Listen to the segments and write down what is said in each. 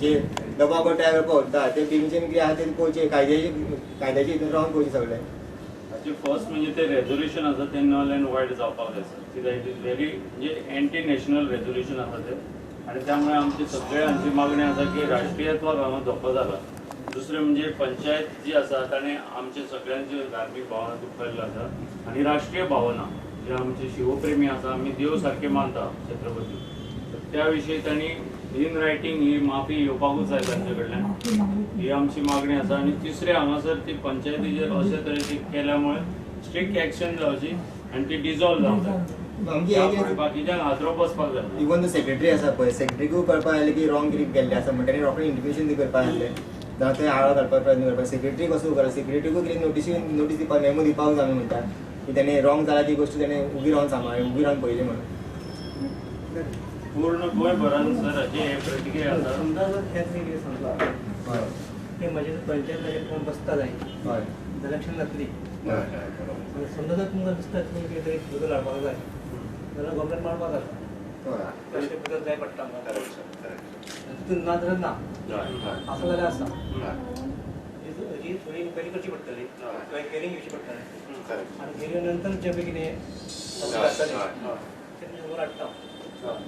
जे दबाव तयार करपाक वता ते टिमीचे कितें आहा ते पळोवचे कायद्याचे कायद्याचे हितून रावन पळोवचे सगळे? हाचे फर्स्ट म्हणजे ते रेझोल्युशन आसा ते नल अँड वायड जावपाक जाय सर कित्याक इट इज व्हेरी म्हणजे अँटी नॅशनल रेझोल्युशन आसा ते. आनी त्यामुळे आमची सगळ्यांची मागणी आसा की राष्ट्रीयत्वाक हांगा धोको जाला दुसरें म्हणजे पंचायत जी आसा ताणें आमचे सगळ्यांचे धार्मीक भावना दुखयल्लो आसा आनी राष्ट्रीय भावना जे आमचे शिवप्रेमी आसा आमी देव सारखे मानता छत्रपती त्याविषयी त्या विशीं तांणी इन रायटींग ही माफी येवपाकूच जाय तांचे कडल्यान. ही आमची मागणी आसा आनी तिसरे हांगासर ती पंचायतीचेर अशे तरेची केल्यामुळे स्ट्रिक्ट एक्शन जावची आनी ती डिजॉल्व जावंक जाय बाकीच्यांक हातरो बसपाक जाय इवन सेक्रेटरी आसा पळय सेक्रेटरीकूय कळपाक लागलें की रॉंग कितें केल्लें आसा म्हणटा तेणी रोखडें इंटिमेशन बी करपाक लागलें जावं ते आळो घालपाक प्रयत्न करपाक सेक्रेटरी कसो करप सेक्रेटरीकूय कितें नोटीस नोटीस दिवपाक मेमो दिवपाक जाय म्हणटा. की तेणें रॉंग जाला ती गोश्ट तेणें उबी रावन सांबाळ्ळी उबी रावन पळयली म्हणून. पूर्ण गोंयभरान सर हाचे हे प्रतिक्रिया आसा जर ह्याच कितें सांगला हय. की म्हजे पंचायत ताजेर कोण बसता जाय हय. इलेक्शन जातली समजा जर तुमकां दिसता की कितें तरी बदल हाडपाक जाय जाल्यार गव्हर्मेंट मारपाक जाता तशें बदल जाय पडटा आमकां तितून ना जाल्यार ना आसा जाल्यार आसा ही ही थोडी इन्क्वायरी करची पडटली हियरींग घेवची पडटलें आनी हियरींग नंतर जे कितें हाडटा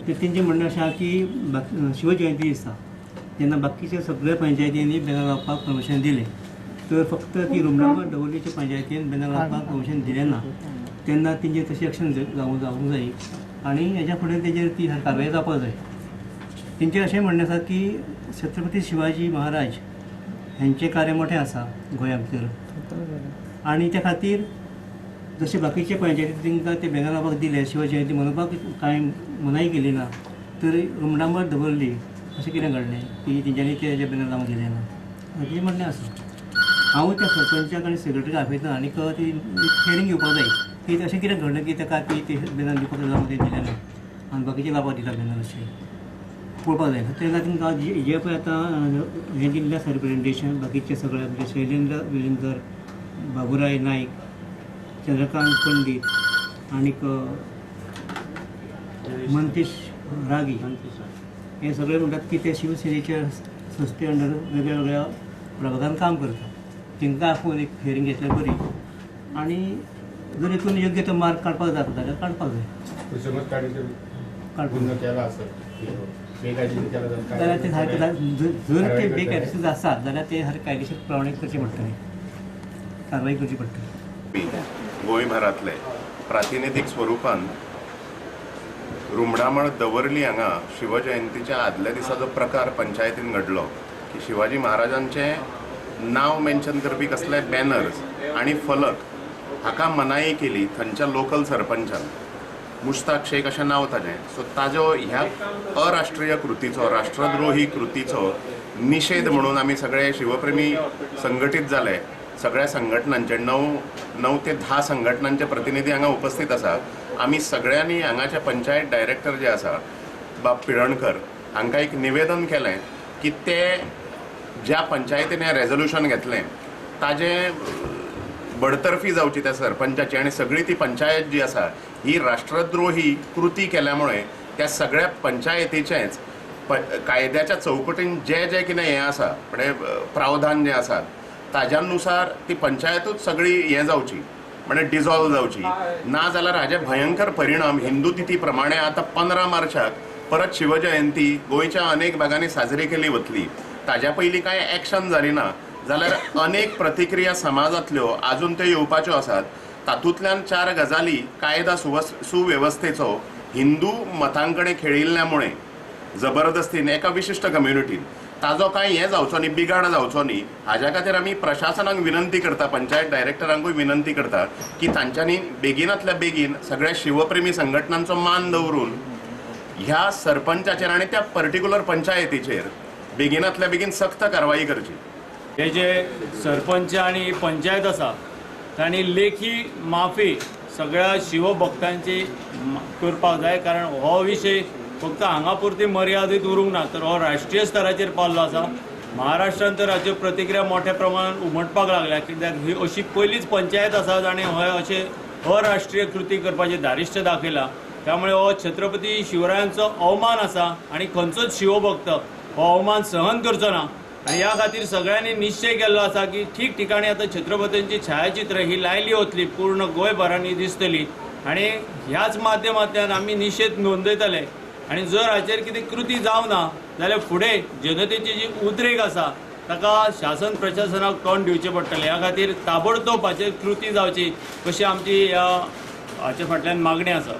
ते तेंचें म्हणणें अशें आहा की बाक- शिवजयंती दिसता तेन्ना बाकीच्या सगळ्या पंचायतींनी बॅनर लावपाक परमिशन दिलें. तर फक्त ती रुमनाबाद दवल्लीच्या पंचायतीन बॅनर लावपाक परमिशन दिलें ना. तेन्ना तेंचेर तशें एक्शन जावंक जावंक जाय आनी हेज्या फुडें तेजेर ती कारवाय जावपाक जाय तेंचें अशें म्हणणें आसा की छत्रपती शिवाजी महाराज हेंचें कार्य मोठें आसा गोंया भितर आनी त्या खातीर जशें बाकीचे पंचायती तांकां ते बॅनर लावपाक दिले शिवजयंती मनोवपाक कांय मनाई केली ना तर रुमडांबर दवरली अशें कितें घडलें की तेंच्यांनी ते जे बॅनर लावन दिलें ना. हाजें म्हणणें आसा हांव त्या सरपंचाक आनी सेक्रेटरीक आपयता आनीक ती हियरींग घेवपाक जाय की अशें कितें घडलें की ताका ती ते बॅनर दिवपाक लावंक ते दिलें ना आनी बाकीचे लावपाक दिता बॅनर अशें पळोवपाक जाय तेन्ना तांकां जे पळय आतां हें दिल्लें आसा रिप्रेझेंटेशन बाकीचे सगळे म्हणजे शैलेंद्र वेलेंकर बाबुराय नायक चंद्रकांत पंडीत आनीक मंतेश रागी. हे सगळे म्हणटात की ते शिवसेनेच्या संस्थे अंडर वेगळ्या वेगळ्या प्रभागान काम करतात. तांकां आपोवन एक हियरींग घेतल्यार बरी. आनी जर हितून योग्य तो मार्क काडपाक जाता जाल्यार काडपाक जाय? जाल्यार ते सारके जर ते बेकायदेशीर आसात जाल्यार ते सारके कायदेशीर प्रमाणे करचे पडटले कारवाई करची पडटली गोंयभरांतले प्रातिनिधीक स्वरुपान रुमडामळ दवर्ली हांगा शिवजयंतीच्या आदल्या दिसा जो प्रकार पंचायतीन घडलो की शिवाजी महाराजांचें नांव मेन्शन करपी कसले बॅनर्स आनी फलक हाका मनाई केली थंयच्या लोकल सरपंचान. मुश्ताक शेख अशें नांव ताजें. सो ताजो ह्या अराष्ट्रीय कृतीचो राष्ट्रद्रोही कृतीचो निशेध म्हणून आमी सगळे शिवप्रेमी संघटीत जाले सगळ्या संघटनांचे णव णव ते धा संघटनांचे प्रतिनिधी हांगा उपस्थित आसात आमी सगळ्यांनी हांगाचे पंचायत डायरेक्टर जे आसा बाब पिळणकर हांकां एक निवेदन केलें की ते ज्या पंचायतीन हें रेझोल्युशन घेतलें ताजें बडतर्फी जावची त्या सरपंचाची आणि सगळी ती पंचायत जी आसा ही राष्ट्रद्रोही कृती केल्यामुळे त्या सगळ्या पंचायतीचेंच प कायद्याच्या चौकटीन जे जे कितें हें आसा म्हणजे प्रावधान जे आसात ताज्यानुसार ती पंचायतूच सगळी हें जावची म्हणजे डिझॉल्व जावची ना जाल्यार हाजे भयंकर परिणाम हिंदू तिथी प्रमाणे आतां पंदरा मार्चाक परत शिवजयंती गोंयच्या अनेक भागांनी साजरी केली वतली. ताज्या पयलीं कांय एक्शन जाली ना जाल्यार अनेक प्रतिक्रिया समाजांतल्यो आजून त्यो येवपाच्यो आसात तातूंतल्यान चार गजाली कायदा सुवस सुवेवस्थेचो हिंदू मतांकडे खेळिल्ल्यामुळे जबरदस्तीन एका विशिश्ट कम्युनिटीन ताजो कांय हें जावचो न्ही बिगाड जावचो न्ही हाज्या खातीर आमी प्रशासनाक विनंती करता पंचायत डायरेक्टरांकूय विनंती करता की तांच्यांनी बेगिनांतल्या बेगीन सगळ्या शिवप्रेमी संघटनांचो मान दवरून ह्या सरपंचाचेर आनी त्या पर्टिक्युलर पंचायतीचेर बेगिनांतल्या बेगीन सक्त कारवाई करची. हे जे सरपंच आणि पंचायत आसा तांणी लेखी माफी सगळ्या शिवभक्तांची करपाक जाय कारण हो विशय फक्त हांगा पुरती मर्यादीत उरूंक ना तर हो राष्ट्रीय स्तराचेर पावलो आसा. महाराष्ट्रांत तर हाच्यो प्रतिक्रिया मोठ्या प्रमाणात उमटपाक लागल्या. कित्याक ही अशी पयलीच पंचायत आसा जाणें हय अशे अराष्ट्रीय कृती करपाचें धारिश्ट दाखयलां. त्यामुळे हो छत्रपती शिवरायांचो अवमान आसा आनी खंयचोच शिवभक्त हो अवमान सहन करचो ना. आणि ह्या खातीर सगळ्यांनी निश्चय केल्लो आसा की ठीक ठिकाणी आतां छत्रपतींची छायाचित्र ही लायली वतली पूर्ण गोंयभरांनी दिसतली. आणि ह्याच माध्यमांतल्यान आमी निशेध नोंदयतले. आणि जर हाचेर कितें कृती जावना जाल्यार फुडें जनतेची जी उद्रेक आसा ताका शासन प्रशासनाक तोंड दिवचें पडटलें. ह्या खातीर ताबडतोब हाचेर कृती जावची अशी आमची ह्या हाचे फाटल्यान मागणी आसा.